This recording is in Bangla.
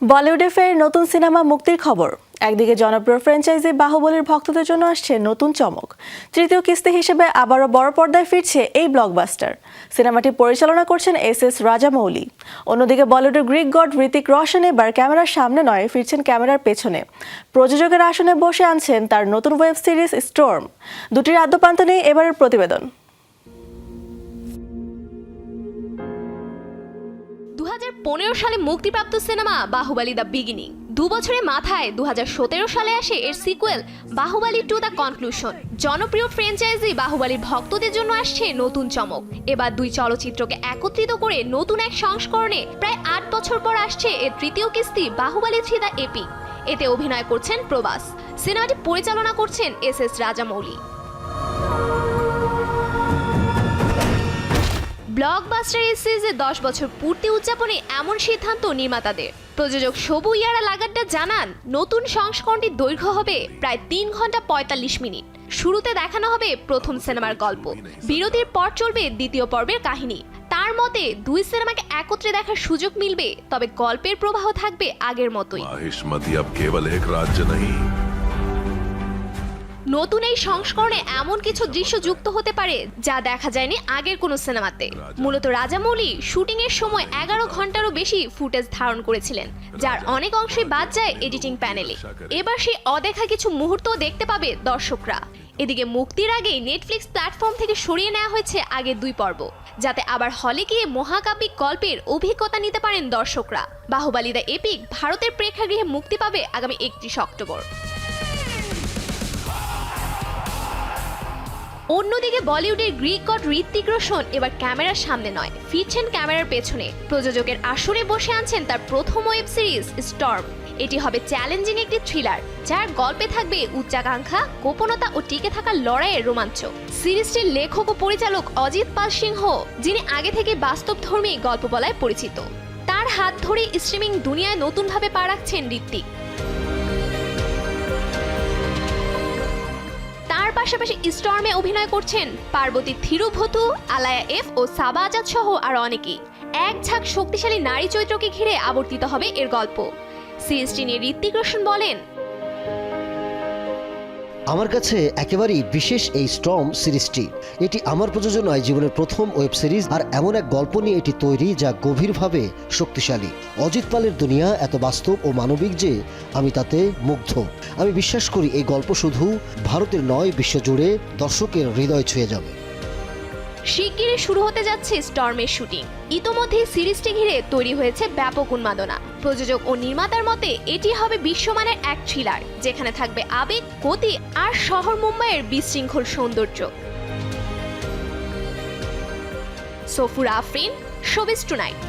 বলিউডে ফের নতুন সিনেমা মুক্তির খবর। একদিকে জনপ্রিয় ফ্র্যাঞ্চাইজি বাহুবলীর ভক্তদের জন্য আসছে নতুন চমক। তৃতীয় কিস্তি হিসেবে আবারও বড় পর্দায় ফিরছে এই ব্লকবাস্টার। সিনেমাটি পরিচালনা করছেন এস এস রাজামৌলি। অন্যদিকে বলিউডের গ্রিক গড ঋতিক রোশন এবার ক্যামেরার সামনে নয়, ফিরছেন ক্যামেরার পেছনে। প্রযোজকের আসনে বসে আনছেন তার নতুন ওয়েব সিরিজ স্টোর্ম। দুটির আদ্যপান্ত নিয়ে এবারের প্রতিবেদন। সালে মুক্তিপ্রাপ্ত সিনেমা বাহুবালি দ্য বিগিনিং। দু বছরের মাথায় দুই হাজার সতেরো সালে আসে এর sequel Baahubali two the conclusion. জনপ্রিয় ফ্র্যাঞ্চাইজি বাহুবালির ভক্তদের জন্য আসছে নতুন চমক। এবার দুই চলচ্চিত্রকে একত্রিত করে নতুন এক সংস্করণে প্রায় আট বছর পর আসছে এর তৃতীয় কিস্তি বাহুবালি থ্রি দ্য এপি এতে অভিনয় করছেন প্রবাস। সিনেমাটি পরিচালনা করছেন এস এস রাজামৌলি। ব্লকবাস্টার এই সিরিজের দশ বছর পূর্তি উদযাপনে এমন সিদ্ধান্ত নির্মাতাদের। প্রযোজক সবু ইয়ারা লাগাড্ডা জানান, নতুন সংস্করণটির দৈর্ঘ্য হবে প্রায় তিন ঘণ্টা পঁয়তাল্লিশ মিনিট। শুরুতে দেখানো হবে প্রথম সিনেমার গল্প। বিরতির পর চলবে দ্বিতীয় পর্বের কাহিনী। তার মতে, দুই সিনেমাকে একত্রে দেখার সুযোগ মিলবে, তবে গল্পের প্রবাহ থাকবে আগের মতোই। নতুন এই সংস্করণে এমন কিছু দৃশ্য যুক্ত হতে পারে যা দেখা যায়নি আগের কোনো সিনেমাতে। মূলত রাজামৌলি শুটিং এর সময় এগারো ঘন্টারও বেশি ফুটেজ ধারণ করেছিলেন যার অনেক অংশই বাদ যায় এডিটিং প্যানেলে। এবার সেই অদেখা কিছু মুহূর্ত দেখতে পাবে দর্শকরা। এদিকে মুক্তির আগেই নেটফ্লিক্স প্ল্যাটফর্ম থেকে সরিয়ে নেওয়া হয়েছে আগের দুই পর্ব যাতে আবার হলে গিয়ে মহাকাব্যিক গল্পের অভিজ্ঞতা নিতে পারেন দর্শকরা। বাহুবালি দ্য এপিক ভারতের প্রেক্ষাগৃহে মুক্তি পাবে আগামী একত্রিশ অক্টোবর। অন্যদিকে বলিউডের গ্রিক গড ঋত্বিক রোশন এবার ক্যামেরার সামনে নয়, ফিরছেন ক্যামেরার পেছনে। প্রযোজকের আসরে বসে আছেন তার প্রথম ওয়েব সিরিজ, স্টর্ম। এটি হবে চ্যালেঞ্জিং একটি থ্রিলার, যার গল্পে থাকবে উচ্চাকাঙ্ক্ষা, গোপনতা ও টিকে থাকার লড়াইয়ের রোমাঞ্চ। সিরিজটির লেখক ও পরিচালক অজিত পাল সিংহ, যিনি আগে থেকে বাস্তবধর্মী গল্প বলায় পরিচিত। তার হাত ধরে স্ট্রিমিং দুনিয়ায় নতুনভাবে পা রাখছেন ঋত্বিক পাশাপাশি স্টর্মে অভিনয় করছেন পার্বতী থিরুভতু, আলায়া এফ ও সাবা আজাদ সহ আরও অনেকেই। এক ঝাঁক শক্তিশালী নারী চরিত্রকে ঘিরে আবর্তিত হবে এর গল্প। সিরিজটি নিয়ে ঋত্বিক রোশন বলেন, আমার কাছে একেবারেই বিশেষ এই স্ট্রম সিরিজটি। এটি আমার প্রযোজনায় জীবনের প্রথম ওয়েব সিরিজ, আর এমন এক গল্প নিয়ে এটি তৈরি যা গভীরভাবে শক্তিশালী। অজিত পালের দুনিয়া এত বাস্তব ও মানবিক যে আমি তাতে মুগ্ধ। আমি বিশ্বাস করি এই গল্প শুধু ভারতের নয়, বিশ্বজুড়ে দর্শকের হৃদয় ছুঁয়ে যাবে। শিগগিরই শুরু হতে যাচ্ছে স্টর্মের শুটিং। ইতোমধ্যেই সিরিজটি ঘিরে তৈরি হয়েছে ব্যাপক উন্মাদনা। প্রযোজক ও নির্মাতার মতে, এটি হবে বিশ্বমানের এক থ্রিলার, যেখানে থাকবে আবেগ, গতি আর শহর মুম্বাইয়ের বিশৃঙ্খল সৌন্দর্য। Safoor Afreen showbiz tonight.